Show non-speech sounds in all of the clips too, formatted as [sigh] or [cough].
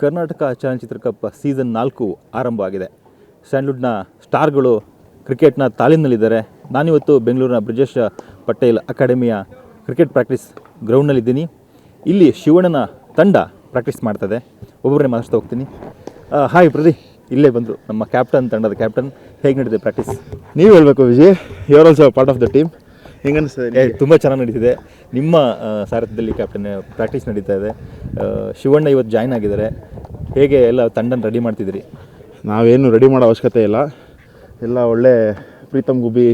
ಕರ್ನಾಟಕ ಚಲನಚಿತ್ರ cup season ನಾಲ್ಕು ಆರಂಭ ಆಗಿದೆ ಸ್ಯಾಂಡ್ವುಡ್ನ ಸ್ಟಾರ್ಗಳು ಕ್ರಿಕೆಟ್ನ ತಾಲೀಮಿನಲ್ಲಿದ್ದಾರೆ ನಾನಿವತ್ತು ಬೆಂಗಳೂರಿನ ಬ್ರಿಜೇಶ್ ಪಟೇಲ್ ಅಕಾಡೆಮಿಯ ಕ್ರಿಕೆಟ್ ಪ್ರಾಕ್ಟೀಸ್ ಗ್ರೌಂಡ್ನಲ್ಲಿದ್ದೀನಿ. ಇಲ್ಲಿ ಶಿವಣ್ಣನ ತಂಡ ಪ್ರಾಕ್ಟೀಸ್ ಮಾಡ್ತದೆ. ಒಬ್ಬೊಬ್ಬರೇ ಮಾತಾಡ್ತಾ ಹೋಗ್ತೀನಿ. ಹಾಯ್ ಪ್ರದಿ ಇಲ್ಲೇ ಬಂದರು ನಮ್ಮ ಕ್ಯಾಪ್ಟನ್ ತಂಡದ ಕ್ಯಾಪ್ಟನ್. ಹೇಗೆ ನಡೀತದೆ ಪ್ರಾಕ್ಟೀಸ್? ನೀವು ಹೇಳಬೇಕು Vijay you are also part of the team ಹೆಂಗೆ ಅನಿಸ್ತದೆ ತುಂಬ ಚೆನ್ನಾಗಿ ನಡೀತಿದೆ. ನಿಮ್ಮ ಸಾರಥ್ಯದಲ್ಲಿ ಕ್ಯಾಪ್ಟನ್ ಪ್ರಾಕ್ಟೀಸ್ ನಡೀತಾ ಇದೆ. ಶಿವಣ್ಣ ಇವತ್ತು ಜಾಯ್ನ್ ಆಗಿದ್ದಾರೆ. ಹೇಗೆ ಎಲ್ಲ ತಂಡನ ರೆಡಿ ಮಾಡ್ತಿದ್ದೀರಿ? ನಾವೇನು ರೆಡಿ ಮಾಡೋ ಅವಶ್ಯಕತೆ ಇಲ್ಲ. ಎಲ್ಲ ಒಳ್ಳೆ ಪ್ರೀತಮ್ ಗುಬ್ಬಿ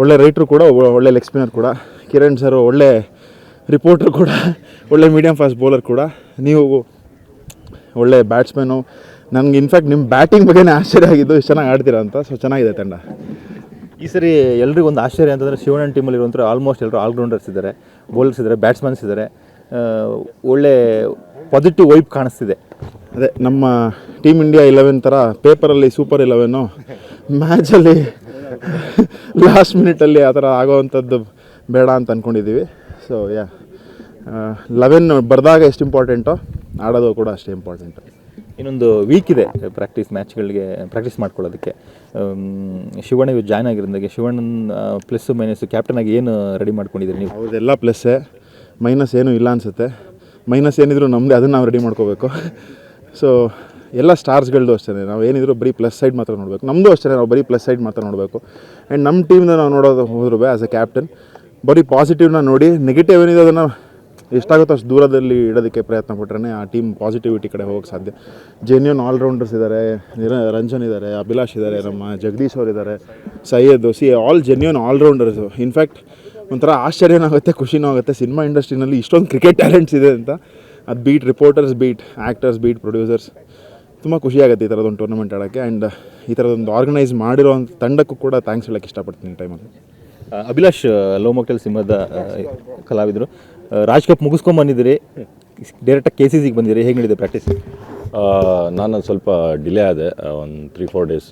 ಒಳ್ಳೆ ರೈಟ್ರು ಕೂಡ ಒಳ್ಳೆ ಲೆಗ್ ಸ್ಪಿನ್ನರ್ ಕೂಡ ಕಿರಣ್ ಸರ್ ಒಳ್ಳೆ ರಿಪೋರ್ಟರ್ ಕೂಡ ಒಳ್ಳೆ ಮೀಡಿಯಮ್ ಫಾಸ್ಟ್ ಬೌಲರ್ ಕೂಡ. ನೀವು ಒಳ್ಳೆ ಬ್ಯಾಟ್ಸ್ಮನ್ನು ನನಗೆ ಇನ್ಫ್ಯಾಕ್ಟ್ ನಿಮ್ಮ ಬ್ಯಾಟಿಂಗ್ ಬಗ್ಗೆನೇ ಆಶ್ಚರ್ಯ ಆಗಿದ್ದು ಇಷ್ಟು ಚೆನ್ನಾಗಿ ಆಡ್ತೀರಾ ಅಂತ. ಸೊ ಚೆನ್ನಾಗಿದೆ ತಂಡ. ಈ ಸರಿ ಎಲ್ರಿಗೂ ಒಂದು ಆಶ್ಚರ್ಯ ಅಂತಂದರೆ ಶಿವಣ್ಣನ ಟೀಮಲ್ಲಿ ಇರುವಂಥ ಆಲ್ಮೋಸ್ಟ್ ಎಲ್ಲರೂ ಆಲ್ರೌಂಡರ್ಸ್ ಇದ್ದಾರೆ ಬೌಲರ್ಸ್ ಇದ್ದಾರೆ ಬ್ಯಾಟ್ಸ್ಮನ್ಸ್ ಇದ್ದಾರೆ. ಒಳ್ಳೆ ಪಾಸಿಟಿವ್ ವೈಬ್ ಕಾಣಿಸ್ತಿದೆ. ಅದೇ, ನಮ್ಮ ಟೀಮ್ ಇಂಡಿಯಾ ಇಲೆವೆನ್ ಥರ ಪೇಪರಲ್ಲಿ ಸೂಪರ್ ಇಲೆವೆನ್ನು ಮ್ಯಾಚಲ್ಲಿ ಲಾಸ್ಟ್ ಮಿನಿಟಲ್ಲಿ ಆ ಥರ ಆಗೋವಂಥದ್ದು ಬೇಡ ಅಂತ ಅಂದ್ಕೊಂಡಿದ್ದೀವಿ ಸೊ ಯಾ ಲೆವೆನ್ ಬರೆದಾಗ ಎಷ್ಟು ಇಂಪಾರ್ಟೆಂಟೋ ಆಡೋದು ಕೂಡ ಅಷ್ಟೇ ಇಂಪಾರ್ಟೆಂಟು ಇನ್ನೊಂದು ವೀಕ್ ಇದೆ ಪ್ರಾಕ್ಟೀಸ್ ಮ್ಯಾಚ್ಗಳಿಗೆ ಪ್ರಾಕ್ಟೀಸ್ ಮಾಡ್ಕೊಳ್ಳೋದಕ್ಕೆ. ಶಿವಣ್ಣ ಇವತ್ತು ಜಾಯ್ನ್ ಆಗಿರೋದಾಗೆ ಶಿವಣ್ಣನ ಪ್ಲಸ್ಸು ಮೈನಸ್ಸು ಕ್ಯಾಪ್ಟನ್ ಆಗಿ ಏನು ರೆಡಿ ಮಾಡ್ಕೊಂಡಿದ್ದೀರಿ ನೀವು? ಅವ್ರದ್ದೆಲ್ಲ ಪ್ಲಸ್ಸೇ ಮೈನಸ್ ಏನೂ ಇಲ್ಲ ಅನಿಸುತ್ತೆ. ಮೈನಸ್ ಏನಿದ್ರು ನಮ್ಮದೇ ಅದನ್ನು ನಾವು ರೆಡಿ ಮಾಡ್ಕೋಬೇಕು. ಸೊ ಎಲ್ಲ ಸ್ಟಾರ್ಸ್ಗಳದ್ದು ಅಷ್ಟೇ ನಾವು ಏನಿದ್ರು ಬರೀ ಪ್ಲಸ್ ಸೈಡ್ ಮಾತ್ರ ನೋಡಬೇಕು. ನಮ್ಮದು ಅಷ್ಟೇ ನಾವು ಬರೀ ಪ್ಲಸ್ ಸೈಡ್ ಮಾತ್ರ ನೋಡಬೇಕು. ಆ್ಯಂಡ್ ನಮ್ಮ ಟೀಮ್ನ ನಾವು ನೋಡೋದು ಹೋದ್ರೂ ಆ್ಯಸ್ ಎ ಕ್ಯಾಪ್ಟನ್ ಬರೀ ಪಾಸಿಟಿವ್ನ ನೋಡಿ ನೆಗೆಟಿವ್ ಏನಿದೆ ಅದನ್ನು ಎಷ್ಟಾಗುತ್ತೋ ಅಷ್ಟು ದೂರದಲ್ಲಿ ಇಡೋದಕ್ಕೆ ಪ್ರಯತ್ನ ಪಟ್ರೆ ಆ ಟೀಮ್ ಪಾಸಿಟಿವಿಟಿ ಕಡೆ ಹೋಗೋಕ್ಕೆ ಸಾಧ್ಯ. ಜೆನ್ಯೂನ್ ಆಲ್ರೌಂಡರ್ಸ್ ಇದ್ದಾರೆ ರಂಜನ್ ಇದ್ದಾರೆ ಅಭಿಲಾಷ್ ಇದ್ದಾರೆ ನಮ್ಮ ಜಗದೀಶ್ ಅವರು ಇದ್ದಾರೆ Syed, see all genuine allrounders in fact ಒಂಥರ ಆಶ್ಚರ್ಯನೂ ಆಗುತ್ತೆ, ಖುಷಿನೂ ಆಗುತ್ತೆ. ಸಿನಿಮಾ ಇಂಡಸ್ಟ್ರಿನಲ್ಲಿ ಇಷ್ಟೊಂದು ಕ್ರಿಕೆಟ್ ಟ್ಯಾಲೆಂಟ್ಸ್ ಇದೆ ಅಂತ. ಅದು beat reporters beat actors beat producers ತುಂಬ ಖುಷಿಯಾಗುತ್ತೆ ಈ ಥರದೊಂದು ಟೂರ್ನಮೆಂಟ್ ಆಡೋಕ್ಕೆ. ಆ್ಯಂಡ್ ಈ ಥರದೊಂದು ಆರ್ಗನೈಸ್ ಮಾಡಿರೋ ತಂಡಕ್ಕೂ ಕೂಡ ಥ್ಯಾಂಕ್ಸ್ ಹೇಳೋಕ್ಕೆ ಇಷ್ಟಪಡ್ತೀನಿ ಟೈಮಲ್ಲಿ ಅಭಿಲಾಷ್, ಲೋಮೋಕ್ಟೆಲ್ ಸಿಂಹದ ಕಲಾವಿದರು. ಆ, ರಾಜ್ ಕಪ್ ಮುಗಿಸ್ಕೊಂಬಂದಿದ್ದೀರಿ ಡೈರೆಕ್ಟಾಗಿ ಕೆ ಸಿ ಸಿಗೆ ಬಂದಿದ್ದೀರಿ ಹೇಗೆ ನಡೀಇದೆ ಪ್ರಾಕ್ಟೀಸ್ ನಾನು ಸ್ವಲ್ಪ ಡಿಲೇ ಆದೆ ಒಂದು ತ್ರೀ ಫೋರ್ ಡೇಸ್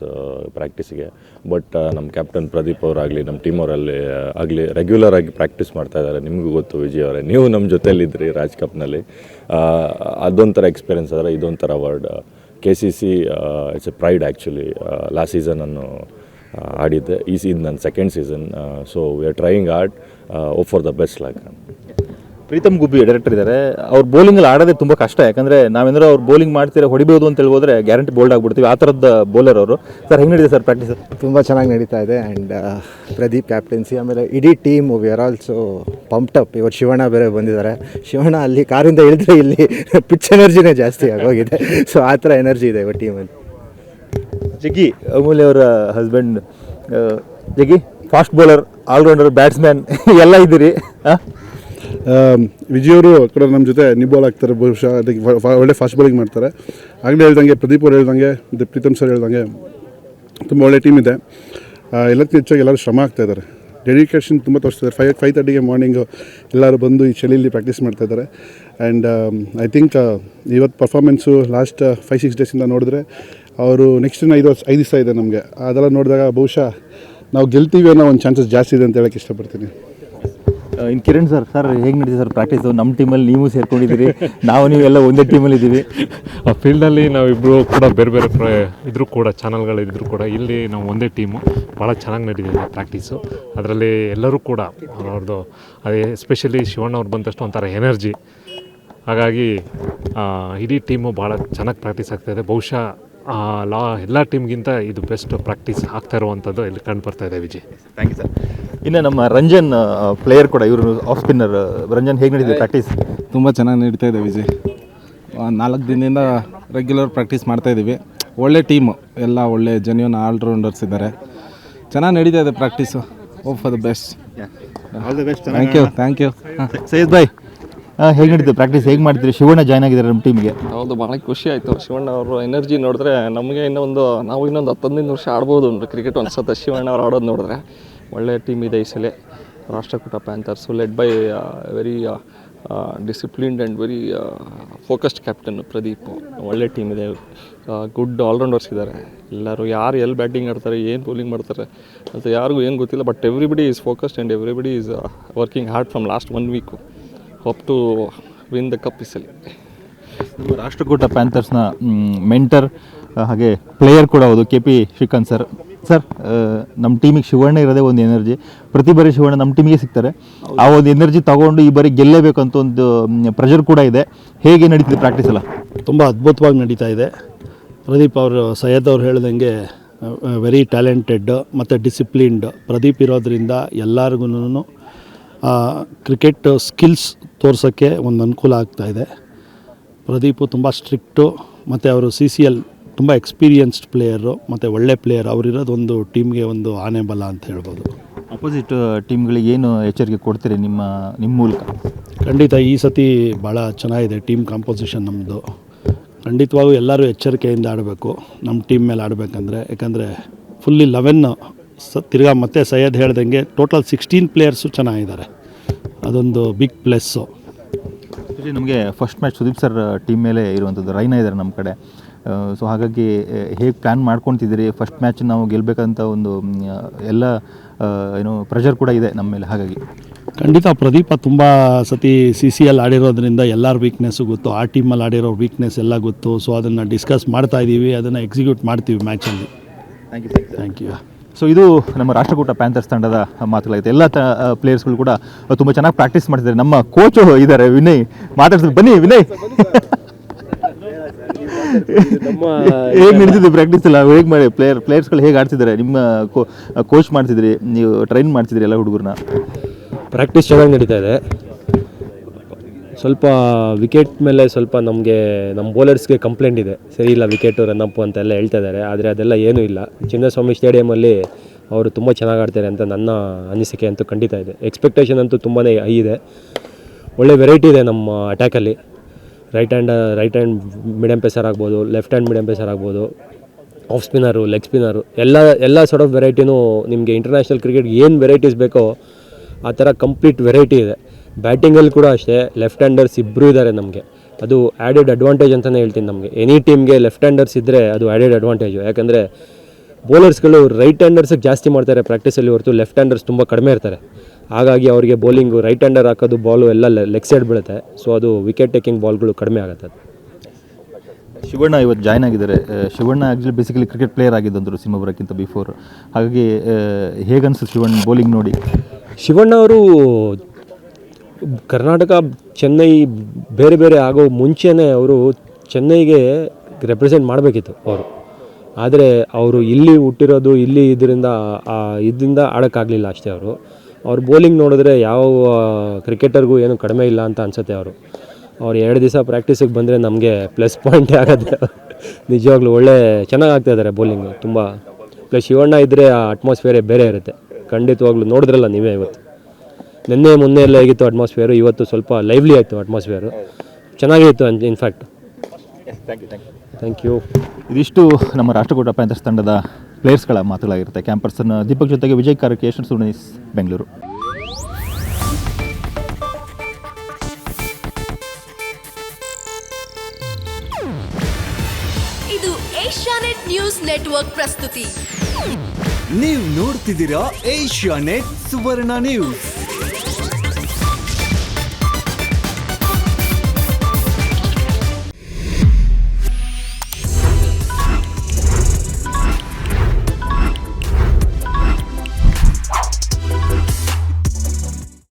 ಪ್ರಾಕ್ಟೀಸಿಗೆ ಬಟ್ ನಮ್ಮ ಕ್ಯಾಪ್ಟನ್ ಪ್ರದೀಪ್ ಅವರಾಗಲಿ ನಮ್ಮ ಟೀಮ್ ಅವರಲ್ಲಿ ಆಗಲಿ ರೆಗ್ಯುಲರ್ ಆಗಿ ಪ್ರಾಕ್ಟೀಸ್ ಮಾಡ್ತಾ ಇದ್ದಾರೆ ನಿಮಗೂ ಗೊತ್ತು ವಿಜಯ್ ಅವರೇ. ನೀವು ನಮ್ಮ ಜೊತೆಯಲ್ಲಿದ್ದಿರಿ ರಾಜ್ ಕಪ್ನಲ್ಲಿ ಅದೊಂಥರ ಎಕ್ಸ್ಪೀರಿಯನ್ಸ್ ಆದರೆ ಇದೊಂಥರ word K C C it's a pride actually last ಸೀಸನನ್ನು ಆಡಿದ್ದೆ. ಈ ಸೀಸನ್ ನನ್ನ second season so we are trying hard go for the best luck Preetham Gubbi director ಇದ್ದಾರೆ ಅವ್ರ ಬೌಲಿಂಗಲ್ಲಿ ಆಡೋದೇ ತುಂಬ ಕಷ್ಟ. ಯಾಕಂದರೆ ನಾವೇನಾದ್ರೂ ಅವ್ರು ಬೌಲಿಂಗ್ ಮಾಡ್ತೀರಾ ಹೊಡಿಬೋದು ಅಂತ ಹೇಳ್ಬೋದ್ರೆ ಗ್ಯಾರಂಟಿ ಬೋಲ್ಡ್ ಆಗ್ಬಿಡ್ತೀವಿ. ಆ ಥರದ ಬೌಲರ್ ಅವರು. ಸರ್ ಹೆಂಗೆ ನಡೀತಿದೆ ಸರ್ ಪ್ರಾಕ್ಟೀಸ್ ತುಂಬ ಚೆನ್ನಾಗಿ ನಡೀತಾ ಇದೆ. ಆ್ಯಂಡ್ ಪ್ರದೀಪ್ ಕ್ಯಾಪ್ಟನ್ಸಿ ಆಮೇಲೆ ಇಡೀ team we are also pumped up ಇವತ್ತು ಶಿವಣ್ಣ ಬೇರೆ ಬಂದಿದ್ದಾರೆ. ಶಿವಣ್ಣ ಅಲ್ಲಿ ಕಾರಿಂದ ಇಳಿದ್ರೆ ಇಲ್ಲಿ ಪಿಚ್ ಎನರ್ಜಿನೇ ಜಾಸ್ತಿ ಆಗೋಗಿದೆ. ಸೊ ಆ ಥರ ಎನರ್ಜಿ ಇದೆ ಇವತ್ತು ಟೀಮಲ್ಲಿ ಜಗ್ಗಿ ಅಮೂಲ್ಯ ಅವರ ಹಸ್ಬೆಂಡ್ ಜಗ್ಗಿ ಫಾಸ್ಟ್ ಬೌಲರ್ ಆಲ್ರೌಂಡರ್ ಬ್ಯಾಟ್ಸ್ಮ್ಯಾನ್ ಎಲ್ಲ ಇದ್ದೀರಿ. ಹಾಂ ವಿಜಯವರು ಕೂಡ ನಮ್ಮ ಜೊತೆ ನಿಬೋಲ್ ಆಗ್ತಾರೆ, ಬಹುಶಃ ಅದಕ್ಕೆ ಫ- ಫ- ಒಳ್ಳೆ ಫಾಸ್ಟ್ ಬಾಲಿಂಗ್ ಮಾಡ್ತಾರೆ. ಆಗಲೇ ಹೇಳ್ದಂಗೆ, ಪ್ರದೀಪ್ ಅವ್ರು ಹೇಳ್ದಂಗೆ ಪ್ರೀತಮ್ ಸರ್ ಹೇಳ್ದಂಗೆ ತುಂಬ ಒಳ್ಳೆ ಟೀಮ್ ಇದೆ. ಎಲ್ಲಕ್ಕಿಂತ ಹೆಚ್ಚಾಗಿ ಎಲ್ಲರೂ ಶ್ರಮ ಆಗ್ತಾ ಇದ್ದಾರೆ. ಡೆಡಿಕೇಶನ್ ತುಂಬ ತೋರಿಸ್ತಿದ್ದಾರೆ ಫೈವ್ ಫೈವ್ ತರ್ಟಿಗೆ ಮಾರ್ನಿಂಗು ಎಲ್ಲರೂ ಬಂದು ಈ ಚಳಿಯಲ್ಲಿ ಪ್ರಾಕ್ಟೀಸ್ ಮಾಡ್ತಾ ಇದ್ದಾರೆ. ಆ್ಯಂಡ್ ಐ ಥಿಂಕ್ ಇವತ್ತು ಪರ್ಫಾರ್ಮೆನ್ಸು ಲಾಸ್ಟ್ ಫೈವ್ ಸಿಕ್ಸ್ ಡೇಸಿಂದ ನೋಡಿದ್ರೆ ಅವರು ನೆಕ್ಸ್ಟ್ ಐದು ವರ್ಷ ಐದು ದಿವಸ ಇದೆ ನಮಗೆ. ಅದೆಲ್ಲ ನೋಡಿದಾಗ ಬಹುಶಃ ನಾವು ಗೆಲ್ತೀವಿ ಅನ್ನೋ ಒಂದು ಚಾನ್ಸಸ್ ಜಾಸ್ತಿ ಇದೆ ಅಂತ ಹೇಳಕ್ಕೆ ಇಷ್ಟಪಡ್ತೀನಿ. ಇನ್ನು ಕಿರಣ್ ಸರ್ ಸರ್ ಹೇಗೆ ನಡೀತಿದೆ ಸರ್ ಪ್ರಾಕ್ಟೀಸು ನಮ್ಮ ಟೀಮಲ್ಲಿ ನೀವು ಸೇರ್ಕೊಂಡಿದ್ದೀರಿ ನಾವು ನೀವೆಲ್ಲ ಎಲ್ಲ ಒಂದೇ ಟೀಮಲ್ಲಿ ಇದ್ದೀವಿ ಆ ಫೀಲ್ಡಲ್ಲಿ ನಾವಿಬ್ಬರು ಕೂಡ ಬೇರೆ ಬೇರೆ ಪ್ರ ಇದ್ರೂ ಕೂಡ ಚಾನಲ್ಗಳಿದ್ರು ಕೂಡ ಇಲ್ಲಿ ನಾವು ಒಂದೇ ಟೀಮು ಭಾಳ ಚೆನ್ನಾಗಿ ನಡೀತಿದೆ ಪ್ರಾಕ್ಟೀಸು ಅದರಲ್ಲಿ ಎಲ್ಲರೂ ಕೂಡ ಅವ್ರದ್ದು ಅದೇ ಎಸ್ಪೆಷಲಿ ಶಿವಣ್ಣ ಅವ್ರು ಬಂದ ತಕ್ಷಣ ಒಂಥರ ಎನರ್ಜಿ ಹಾಗಾಗಿ ಇಡೀ ಟೀಮು ಭಾಳ ಚೆನ್ನಾಗಿ ಪ್ರಾಕ್ಟೀಸ್ ಆಗ್ತಾಯಿದೆ ಬಹುಶಃ ಲಾ ಎಲ್ಲ ಟೀಮ್ಗಿಂತ ಇದು ಬೆಸ್ಟ್ ಪ್ರಾಕ್ಟೀಸ್ ಆಗ್ತಾ ಇರುವಂಥದ್ದು ಇಲ್ಲಿ ಕಂಡು ಬರ್ತಾ ಇದೆ ವಿಜಯ್. ಥ್ಯಾಂಕ್ ಯು ಸರ್ ಇನ್ನು ನಮ್ಮ ರಂಜನ್ ಪ್ಲೇಯರ್ ಕೂಡ ಇವರು ಆಫ್ ಸ್ಪಿನ್ನರ್ ರಂಜನ್ ಹೇಗೆ ನಡೀತಿದೆ ಪ್ರಾಕ್ಟೀಸ್ ತುಂಬ ಚೆನ್ನಾಗಿ ನಡೀತಾ ಇದೆ ವಿಜಯ್. ನಾಲ್ಕು ದಿನದಿಂದ ರೆಗ್ಯುಲರ್ ಪ್ರಾಕ್ಟೀಸ್ ಮಾಡ್ತಾ ಇದ್ದೀವಿ ಒಳ್ಳೆ ಟೀಮು ಎಲ್ಲ ಒಳ್ಳೆ ಜೆನ್ಯೂನ್ ಆಲ್ರೌಂಡರ್ಸ್ ಇದ್ದಾರೆ ಚೆನ್ನಾಗಿ ನಡೀತಾ ಇದೆ practice go for the best all the best thank you thank you Syed ಬಾಯ್ ಹೇಗೆ ನಡೀತು ಪ್ರಾಕ್ಟೀಸ್ ಹೇಗೆ ಮಾಡ್ತೀರಿ ಶಿವಣ್ಣ ಜಾಯ್ನ್ ಆಗಿದ್ದಾರೆ ನಮ್ಮ ಟೀಮ್ಗೆ ಹೌದು ಭಾಳ ಖುಷಿ ಆಯಿತು. ಶಿವಣ್ಣ ಅವರು ಎನರ್ಜಿ ನೋಡಿದ್ರೆ ನಮಗೆ ಇನ್ನೊಂದು ನಾವು ಇನ್ನೊಂದು ಹತ್ತೊಂದಿನ ವರ್ಷ ಆಡ್ಬೋದು ಅಂದ್ರೆ ಕ್ರಿಕೆಟ್ ಅನ್ಸುತ್ತೆ ಶಿವಣ್ಣ ಅವ್ರು ಆಡೋದು ನೋಡಿದ್ರೆ. ಒಳ್ಳೆ ಟೀಮ್ ಇದೆ ಈ ಸಲ. Rashtrakuta Panthers led by very disciplined and very focused captain Pradeep ಒಳ್ಳೆ ಟೀಮ್ ಇದೆ. ಗುಡ್ ಆಲ್ರೌಂಡರ್ಸ್ ಇದ್ದಾರೆ. ಎಲ್ಲರೂ ಯಾರು ಎಲ್ಲಿ ಬ್ಯಾಟಿಂಗ್ ಆಡ್ತಾರೆ, ಏನು ಬೌಲಿಂಗ್ ಮಾಡ್ತಾರೆ ಅಂತ ಯಾರಿಗೂ ಏನು ಗೊತ್ತಿಲ್ಲ but everybody is focused and everybody is working hard from last one week hope to win the cup ಇಸಲಿ ಸಲ. ನಮ್ಮ ರಾಷ್ಟ್ರಕೂಟ ಪ್ಯಾಂಥರ್ಸ್ನ ಮೆಂಟರ್ ಹಾಗೆ ಪ್ಲೇಯರ್ ಕೂಡ ಹೌದು K P Srikanth sir sir ನಮ್ಮ ಟೀಮಿಗೆ ಶಿವಣ್ಣ ಇರೋದೇ ಒಂದು ಎನರ್ಜಿ ಪ್ರತಿ ಬಾರಿ ಶಿವಣ್ಣ ನಮ್ಮ ಟೀಮಿಗೆ ಸಿಗ್ತಾರೆ. ಆ ಒಂದು ಎನರ್ಜಿ ತಗೊಂಡು ಈ ಬಾರಿ ಗೆಲ್ಲೇಬೇಕು ಅಂತ ಒಂದು ಪ್ರೆಷರ್ ಕೂಡ ಇದೆ. ಹೇಗೆ ನಡೀತಿದೆ ಪ್ರಾಕ್ಟೀಸ್ ಎಲ್ಲ? ತುಂಬ ಅದ್ಭುತವಾಗಿ ನಡೀತಾ ಇದೆ. ಪ್ರದೀಪ್ ಅವರು, ಸೈಯದ್ ಅವ್ರು ಹೇಳ್ದಂಗೆ ವೆರಿ ಟ್ಯಾಲೆಂಟೆಡ್ ಮತ್ತು ಡಿಸಿಪ್ಲಿನ್ಡ್ ಪ್ರದೀಪ್ ಇರೋದ್ರಿಂದ ಎಲ್ಲರಿಗೂ ಕ್ರಿಕೆಟ್ ಸ್ಕಿಲ್ಸ್ ತೋರ್ಸೋಕ್ಕೆ ಒಂದು ಅನುಕೂಲ ಆಗ್ತಾಯಿದೆ ಪ್ರದೀಪು ತುಂಬ ಸ್ಟ್ರಿಕ್ಟು ಮತ್ತು ಅವರು ಸಿ ಸಿ ಎಲ್ ತುಂಬ ಎಕ್ಸ್ಪೀರಿಯನ್ಸ್ಡ್ ಪ್ಲೇಯರು ಮತ್ತು ಒಳ್ಳೆ ಪ್ಲೇಯರ್ ಅವರಿರೋದು ಒಂದು ಟೀಮ್ಗೆ ಒಂದು ಆನೆ ಬಲ ಅಂತ ಹೇಳ್ಬೋದು. ಅಪೋಸಿಟ್ ಟೀಮ್ಗಳಿಗೆ ಏನು ಎಚ್ಚರಿಕೆ ಕೊಡ್ತೀರಿ ನಿಮ್ಮ ನಿಮ್ಮ ಮೂಲಕ? ಖಂಡಿತ ಈ ಸತಿ ಭಾಳ ಚೆನ್ನಾಗಿದೆ ಟೀಮ್ ಕಾಂಪೋಸಿಷನ್ ನಮ್ಮದು ಖಂಡಿತವಾಗೂ ಎಲ್ಲರೂ ಎಚ್ಚರಿಕೆಯಿಂದ ಆಡಬೇಕು ನಮ್ಮ ಟೀಮ್ ಮೇಲೆ ಆಡಬೇಕಂದ್ರೆ. ಯಾಕಂದರೆ ಫುಲ್ ಲೆವೆನ್ ಸ ತಿರ್ಗಾ ಮತ್ತೆ ಸೈಯದ್ ಹೇಳ್ದಂಗೆ ಟೋಟಲ್ ಸಿಕ್ಸ್ಟೀನ್ ಪ್ಲೇಯರ್ಸು ಚೆನ್ನಾಗಿದ್ದಾರೆ. ಅದೊಂದು ಬಿಗ್ ಪ್ಲಸ್ಸು ನಮಗೆ first match Sudeep sir team ಮೇಲೆ ಇರುವಂಥದ್ದು ರೈನಾ ಇದ್ದಾರೆ ನಮ್ಮ ಕಡೆ. ಸೊ ಹಾಗಾಗಿ ಹೇಗೆ ಪ್ಲ್ಯಾನ್ ಮಾಡ್ಕೊತಿದ್ದೀರಿ? ಫಸ್ಟ್ ಮ್ಯಾಚ್ ನಾವು ಗೆಲ್ಲಬೇಕಂತ ಒಂದು ಎಲ್ಲ ಏನು ಪ್ರೆಷರ್ ಕೂಡ ಇದೆ ನಮ್ಮ ಮೇಲೆ ಹಾಗಾಗಿ. ಖಂಡಿತ ಪ್ರದೀಪ ತುಂಬ ಸತಿ ಸಿ ಸಿ ಎಲ್ ಆಡಿರೋದ್ರಿಂದ ಎಲ್ಲರ ವೀಕ್ನೆಸ್ಸು ಗೊತ್ತು. ಆ ಟೀಮಲ್ಲಿ ಆಡಿರೋ ವೀಕ್ನೆಸ್ ಎಲ್ಲ ಗೊತ್ತು. ಸೊ ಅದನ್ನು ಡಿಸ್ಕಸ್ ಮಾಡ್ತಾ ಇದ್ದೀವಿ ಅದನ್ನು ಎಕ್ಸಿಕ್ಯೂಟ್ ಮಾಡ್ತೀವಿ ಮ್ಯಾಚಲ್ಲಿ thank you thank you so ಇದು ನಮ್ಮ ರಾಷ್ಟ್ರಕೂಟ ಪ್ಯಾಂಥರ್ಸ್ ತಂಡದ ಮಾತುಗಳಾಗಿದೆ ಎಲ್ಲ ತ ಪ್ಲೇಯರ್ಸ್ಗಳು ಕೂಡ ತುಂಬ ಚೆನ್ನಾಗಿ ಪ್ರಾಕ್ಟೀಸ್ ಮಾಡ್ತಿದ್ದಾರೆ. ನಮ್ಮ ಕೋಚು ಇದ್ದಾರೆ, ವಿನಯ್. ಮಾತಾಡ್ತಾರೆ ಬನ್ನಿ, ವಿನಯ್. ಹೇಗೆ ನಡೀತಿದೆ ಪ್ರಾಕ್ಟೀಸ್ ಎಲ್ಲ? ಹೇಗೆ ಮಾಡಿ ಪ್ಲೇಯರ್ ಪ್ಲೇಯರ್ಸ್ಗಳು ಹೇಗೆ ಆಡ್ತಿದ್ದಾರೆ? ನಿಮ್ಮ ಕೋಚ್ ಮಾಡ್ತಿದ್ರಿ, ನೀವು ಟ್ರೈನ್ ಮಾಡ್ತಿದ್ರಿ ಎಲ್ಲ ಹುಡುಗರನ್ನ? ಪ್ರಾಕ್ಟೀಸ್ ಚೆನ್ನಾಗಿ ನಡೀತಾ ಇದೆ. ಸ್ವಲ್ಪ ವಿಕೆಟ್ ಮೇಲೆ ಸ್ವಲ್ಪ ನಮಗೆ ನಮ್ಮ ಬೌಲರ್ಸ್ಗೆ ಕಂಪ್ಲೇಂಟ್ ಇದೆ. ಸರಿ ಇಲ್ಲ ವಿಕೆಟು ರನ್ನಪ್ಪು ಅಂತೆಲ್ಲ ಹೇಳ್ತಾ ಇದ್ದಾರೆ ಆದರೆ ಅದೆಲ್ಲ ಏನೂ ಇಲ್ಲ. ಚಿನ್ನಸ್ವಾಮಿ ಸ್ಟೇಡಿಯಮಲ್ಲಿ ಅವರು ತುಂಬ ಚೆನ್ನಾಗಿ ಆಡ್ತಾರೆ ಅಂತ ನನ್ನ ಅನಿಸಿಕೆ ಅಂತೂ ಖಂಡಿತ ಇದೆ. ಎಕ್ಸ್ಪೆಕ್ಟೇಷನ್ ಅಂತೂ ತುಂಬಾ ಹೈ ಇದೆ. ಒಳ್ಳೆ ವೆರೈಟಿ ಇದೆ ನಮ್ಮ ಅಟ್ಯಾಕಲ್ಲಿ right hand right hand medium pacer ಆಗ್ಬೋದು ಲೆಫ್ಟ್ ಹ್ಯಾಂಡ್ ಮಿಡಮ್ ಪೇಸರ್ ಆಗ್ಬೋದು ಆಫ್ ಸ್ಪಿನ್ನರು ಲೆಗ್ ಸ್ಪಿನ್ನರು ಎಲ್ಲ ಎಲ್ಲ ಸಾರ್ಟ್ ಆಫ್ ವೆರೈಟಿನೂ ನಿಮಗೆ ಇಂಟರ್ನ್ಯಾಷನಲ್ ಕ್ರಿಕೆಟ್ಗೆ ಏನು ವೆರೈಟೀಸ್ ಬೇಕೋ ಆ ಥರ ಕಂಪ್ಲೀಟ್ ವೆರೈಟಿ ಇದೆ. ಬ್ಯಾಟಿಂಗಲ್ಲಿ ಕೂಡ ಅಷ್ಟೇ ಲೆಫ್ಟ್ ಹ್ಯಾಂಡರ್ಸ್ ಇಬ್ಬರು ಇದ್ದಾರೆ ನಮಗೆ. ಅದು ಆ್ಯಡೆಡ್ ಅಡ್ವಾಂಟೇಜ್ ಅಂತಲೇ ಹೇಳ್ತೀನಿ ನಮಗೆ. ಎನಿ ಟೀಮ್ಗೆ ಲೆಫ್ಟ್ ಹ್ಯಾಂಡರ್ಸ್ ಇದ್ದರೆ ಅದು ಆ್ಯಡೆಡ್ ಅಡ್ವಾಂಟೇಜು ಯಾಕಂದರೆ ಬೌಲರ್ಸ್ಗಳು ರೈಟ್ ಹ್ಯಾಂಡರ್ಸಿಗೆ ಜಾಸ್ತಿ ಮಾಡ್ತಾರೆ ಪ್ರಾಕ್ಟೀಸಲ್ಲಿ ಹೊರತು ಲೆಫ್ಟ್ ಹ್ಯಾಂಡರ್ಸ್ ತುಂಬ ಕಡಿಮೆ ಇರ್ತಾರೆ. ಹಾಗಾಗಿ ಅವರಿಗೆ ಬೌಲಿಂಗು ರೈಟ್ ಹ್ಯಾಂಡರ್ ಹಾಕೋದು ಬಾಲು ಎಲ್ಲ ಲೆಗ್ ಸೈಡ್ ಬೀಳುತ್ತೆ. ಸೊ ಅದು ವಿಕೆಟ್ ಟೇಕಿಂಗ್ ಬಾಲ್ಗಳು ಕಡಿಮೆ ಆಗುತ್ತೆ ಅದು. ಶಿವಣ್ಣ ಇವತ್ತು ಜಾಯ್ನ್ ಆಗಿದ್ದಾರೆ. Shivanna actually basically cricket player ಆಗಿದ್ದಂದರು ಸಿಂಹಪುರಕ್ಕಿಂತ ಬಿಫೋರ್ ಹಾಗಾಗಿ ಹೇಗನ್ಸು ಶಿವಣ್ಣ ಬೌಲಿಂಗ್ ನೋಡಿ? ಶಿವಣ್ಣ ಅವರು ಕರ್ನಾಟಕ, ಚೆನ್ನೈ ಬೇರೆ ಬೇರೆ ಆಗೋ ಮುಂಚೆನೇ ಅವರು ಚೆನ್ನೈಗೆ ರೆಪ್ರೆಸೆಂಟ್ ಮಾಡಬೇಕಿತ್ತು ಅವರು. ಆದರೆ ಅವರು ಇಲ್ಲಿ ಹುಟ್ಟಿರೋದು, ಇಲ್ಲಿ ಇದರಿಂದ ಇದರಿಂದ ಆಡೋಕ್ಕಾಗಲಿಲ್ಲ ಅಷ್ಟೇ ಅವರು. ಅವ್ರ ಬೌಲಿಂಗ್ ನೋಡಿದ್ರೆ ಯಾವ ಕ್ರಿಕೆಟರ್ಗೂ ಏನು ಕಡಿಮೆ ಇಲ್ಲ ಅಂತ ಅನಿಸುತ್ತೆ ಅವರು. ಅವ್ರು ಎರಡು ದಿವಸ ಪ್ರಾಕ್ಟೀಸಿಗೆ ಬಂದರೆ ನಮಗೆ ಪ್ಲಸ್ ಪಾಯಿಂಟ್ [laughs] ಆಗುತ್ತೆ. ನಿಜವಾಗ್ಲೂ ಒಳ್ಳೆ, ಚೆನ್ನಾಗಿ ಆಗ್ತಾ ಇದ್ದಾರೆ ಬೌಲಿಂಗು ತುಂಬ ಪ್ಲಸ್ ಶಿವಣ್ಣ ಇದ್ದರೆ ಆ ಅಟ್ಮಾಸ್ಫಿಯರೇ ಬೇರೆ ಇರುತ್ತೆ. ಖಂಡಿತವಾಗ್ಲೂ ನೋಡಿದ್ರಲ್ಲ ನೀವೇ ಇವತ್ತು. ನಿನ್ನೆ ಮೊನ್ನೆ ಎಲ್ಲ ಹೇಗಿತ್ತು ಅಟ್ಮಾಸ್ಫಿಯರು ಇವತ್ತು ಸ್ವಲ್ಪ ಲೈವ್ಲಿ ಆಯಿತು ಅಟ್ಮಾಸ್ಫಿಯರು ಚೆನ್ನಾಗಿತ್ತು ಇನ್ಫ್ಯಾಕ್ಟ್ ಥ್ಯಾಂಕ್ ಯು ಇದಿಷ್ಟು ನಮ್ಮ ರಾಷ್ಟ್ರಕೂಟ ಪ್ಯಾಂಥರ್ಸ್ ತಂಡದ ಪ್ಲೇಯರ್ಸ್ಗಳ ಮಾತುಗಳಾಗಿರುತ್ತೆ. ಕ್ಯಾಂಪರ್ಸನ್ನ ದೀಪಕ್ ಜೊತೆಗೆ ವಿಜಯ್ ಕಾರ್ಯಕ್ಕೆ ಯಶವಂತ್ ಸುಡನೀಸ್ ಬೆಂಗಳೂರು. ಇದು ಏಷ್ಯಾನೆಟ್ ನ್ಯೂಸ್ ನೆಟ್ವರ್ಕ್ ಪ್ರಸ್ತುತಿ. ನೀವು ನೋಡ್ತಿದ್ದೀರಾ ಏಷ್ಯಾ ನೆಟ್ ಸುವರ್ಣ ನ್ಯೂಸ್.